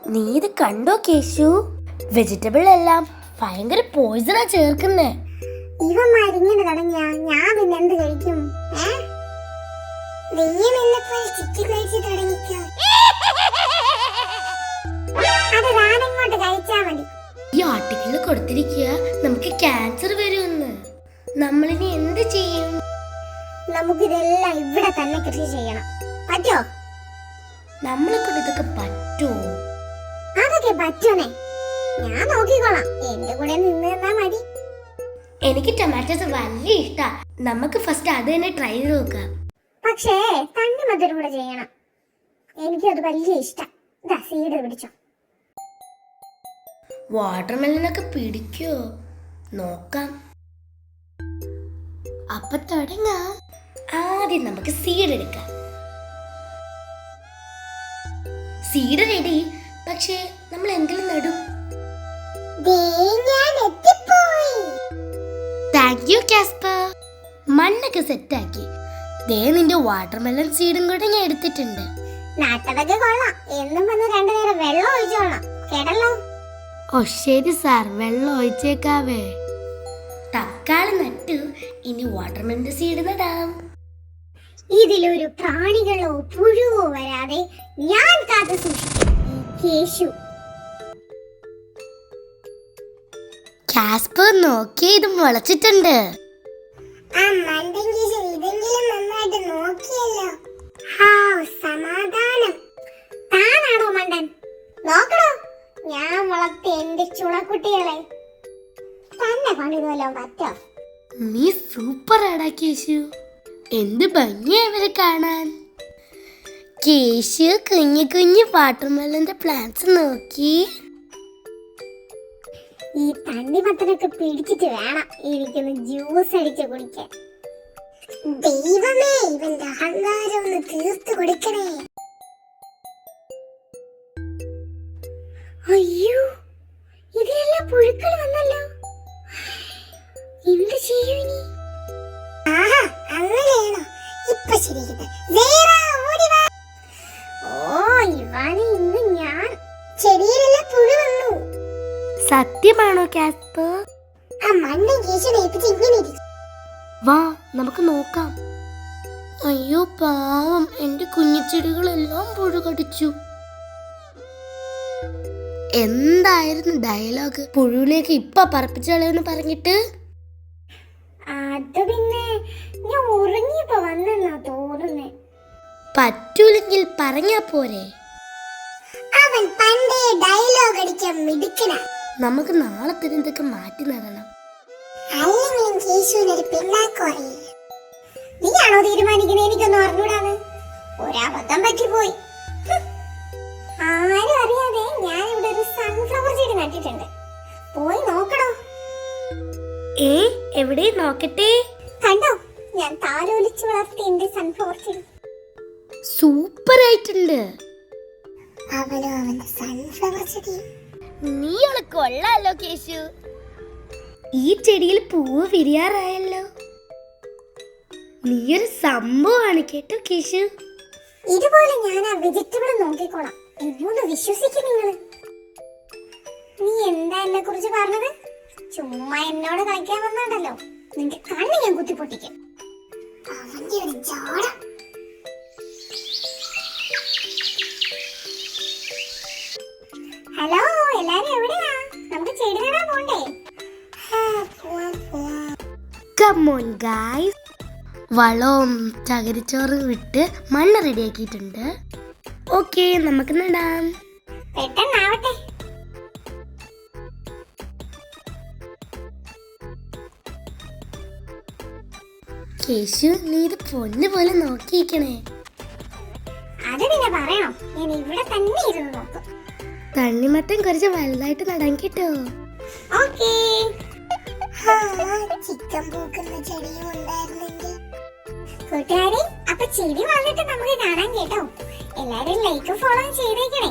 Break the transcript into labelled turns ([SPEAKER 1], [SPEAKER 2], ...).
[SPEAKER 1] നീ ഇത് കണ്ടോ കേശു? വെജിറ്റബിൾ എല്ലാം ഭയങ്കര പോയിസണാ ചേർക്കുന്നേ.
[SPEAKER 2] ഇവന്മാരിങ്ങനെ തുടങ്ങിയ ഞാൻ പിന്നെ എന്ത് കഴിക്കും?
[SPEAKER 1] ഈ ആർട്ടിക്കിളിൽ കൊടുത്തിരിക്കുക നമുക്ക് ക്യാൻസർ വരുമെന്ന്. നമ്മളിനി എന്ത് ചെയ്യും?
[SPEAKER 2] നമുക്കിതെല്ലാം ഇവിടെ തന്നെ കൃഷി ചെയ്യണം. പറ്റോ?
[SPEAKER 1] നമ്മളെ കൊണ്ട് ഇതൊക്കെ പറ്റുമോ
[SPEAKER 2] പറ്റണേ ഞാൻ നോക്കിക്കോളാം. എന്റെ കൂടെ നിന്ന് തന്നാ മതി.
[SPEAKER 1] എനിക്ക് ടൊമാറ്റോസ് വലിയ ഇഷ്ടാ. നമുക്ക് ഫസ്റ്റ് അത് തന്നെ ട്രൈ ചെയ്ത് നോക്കാം.
[SPEAKER 2] പക്ഷേ തണ്ണിമത്തനും കൂടെ ചെയ്യണം. എനിക്കത് വലിയ ഇഷ്ടം. ഇതാ സീഡ് പിടിച്ചോ.
[SPEAKER 1] വാട്ടർമെലനൊക്കെ പിടിക്കോ? നോക്കാം. അപ്പൊ തുടങ്ങാം. ആദ്യം നമുക്ക് സീഡ് എടുക്കാം. സീഡ് റെഡി പക്ഷേ നമ്മൾ എങ്കിലും നടും. താങ്ക് യു കാസ്പർ മണ്ണൊക്കെ സെറ്റാക്കി. ദേ നിന്റെ വാട്ടർമെലൺ സീഡും കൂടെ ഞാൻ എടുത്തിട്ടുണ്ട്.
[SPEAKER 2] നട്ടതൊക്കെ കൊള്ളാം. എന്നും വന്ന് വെള്ളം ഒഴിച്ചോളാം കേട്ടല്ലോ?
[SPEAKER 1] ഓ ശരി സാർ വെള്ളം ഒഴിച്ചേക്കാവേ. തക്കാളി നട്ടു. ഇനി വാട്ടർമെലന്റെ സീഡ് നടാം.
[SPEAKER 2] ഇതിലൊരു പ്രാണികളോ പുഴുവോ വരാതെ ഞാൻ കാത്തു സൂക്ഷിക്കും. കേശു
[SPEAKER 1] കാസ്പർ നോക്കി ഇത് മുളച്ചിട്ടുണ്ട്
[SPEAKER 2] ഞാൻ വളർത്തിയ എന്റെ ചുളക്കുട്ടികളെ. തന്നെ പറ്റോ?
[SPEAKER 1] നീ സൂപ്പർ ആടാ കേശു. എന്ത് ഭംഗിയാ ഇവരെ കാണാൻ. കേശു കുഞ്ഞു കുഞ്ഞു വാട്ടർമെലന്റെ പ്ലാന്റ്സ് നോക്കി.
[SPEAKER 2] ഈ തണ്ണിമത്തനൊക്കെ പിടിച്ചിട്ട് വേണം എനിക്കൊന്ന് ജ്യൂസ് അടിച്ച് കുടിക്കാൻ. ദൈവമേ ഇവന്റെ അഹങ്കാരം ഒന്ന് തീർത്തു കൊടുക്കണേ. അയ്യോ ഇതിലെല്ലാം പുഴുക്കൾ വന്നല്ലോ. എന്ത് ചെയ്യും ഇനി? ആഹാ അങ്ങനെയാണോ? ഇപ്പൊ ശരിക്കുന്നത് ഇവാനെ ഇന്ന് ഞാൻ ചെടിയിലെല്ലാം പുഴു വന്നു.
[SPEAKER 1] സത്യമാണോ കാസ്പർ?
[SPEAKER 2] ആ കേശുനെ ഏൽപ്പിച്ച് ഇങ്ങനെ ഇരിക്കും.
[SPEAKER 1] വാ നമുക്ക് നോക്കാം. അയ്യോ പാവം എന്റെ കുഞ്ഞിച്ചെടികളെല്ലാം പുഴു കടിച്ചു. എന്തായിരുന്നു ഡയലോഗ്? പുഴുവിലേക്ക് ഇപ്പൊ പറപ്പിച്ചു കളയെന്ന് പറഞ്ഞിട്ട്?
[SPEAKER 2] അത് പിന്നെ ഞാൻ ഉറങ്ങിയപ്പോ വന്നെന്നാ തോന്നുന്നേ.
[SPEAKER 1] പറ്റൂലെങ്കിൽ പറഞ്ഞാ പോരെ.
[SPEAKER 2] അടിച്ച മിടുക്കന.
[SPEAKER 1] നമുക്ക് നാളെ തന്നെ ഇതൊക്കെ മാറ്റി നടണം
[SPEAKER 2] അല്ലെങ്കിലും പിന്നാക്കം അറിയില്ല നീയാണോ തീരുമാനിക്കുന്നത്? എനിക്കൊന്നും അറിഞ്ഞൂടാന്ന്. ഒരബദ്ധം പറ്റിപ്പോയി. ആരും അറിയാതെ ഞാൻ ഇവിടെ ഒരു സൺഫ്ലവർ ചെടി നട്ടിട്ടുണ്ട്. പോയി നോക്കണോ?
[SPEAKER 1] ഏ എവിടെ നോക്കട്ടെ?
[SPEAKER 2] കണ്ടോ? ഞാൻ താലോലിച്ച് വളർത്തിയ എന്റെ സൺഫ്ലവർ ചെടി
[SPEAKER 1] സൂപ്പർ ആയിട്ടുണ്ട്
[SPEAKER 2] അവനും അവന്റെ സൺഫ്ലവർ ചെടിയും
[SPEAKER 1] നീൾ കൊള്ളാലോ കേശു. ഈ ചെടിയിൽ പൂവ് വിരിയാറായല്ലോ. നീയൊരു സംഭവമാണ് കേട്ടോ കേശു.
[SPEAKER 2] ഇതുപോലെ ഞാൻ ആ വെജിറ്റബിൾ നോക്കിക്കോളാം. എന്നോട് വിശ്വസിക്കും നിങ്ങൾ നീ എന്താ എന്നെ കുറിച്ച് പറഞ്ഞത്? ചുമ്മാ എന്നോട് കളിക്കാൻ വന്നാണ്ടല്ലോ നിന്റെ കണ്ണ് ഞാൻ കുത്തിപ്പൊട്ടിക്കും. അവന്റെ ഒരു ജാട.
[SPEAKER 1] കമോൺ ഗായ്സ് വളവും ചകരിച്ചോറും വിട്ട് മണ്ണ് റെഡിയാക്കിയിട്ടുണ്ട്. ഓക്കെ നമുക്ക് നടാം
[SPEAKER 2] പെട്ടെന്നാവട്ടെ.
[SPEAKER 1] കേശു നീ ഇത് പൊന്ന് പോലെ നോക്കിയിരിക്കണേ.
[SPEAKER 2] അത് പിന്നെ പറയണം. ഞാൻ ഇവിടെ തന്നെ ഇരുന്ന് നോക്കും.
[SPEAKER 1] തണ്ണിമത്തൻ കുറച്ച് വലുതായിട്ട് നടാൻ കിട്ടോ.
[SPEAKER 2] ഓക്കേ ചിക്കൻ പൂക്കുന്ന ചെടിയും ഉണ്ടായിരുന്നെങ്കിൽ കൂട്ടുകാരെ അപ്പൊ ചെടി വന്നിട്ട് നമുക്ക് കാണാൻ കേട്ടോ. എല്ലാരും ലൈക്ക് ഫോളോ ചെയ്തേക്കണേ.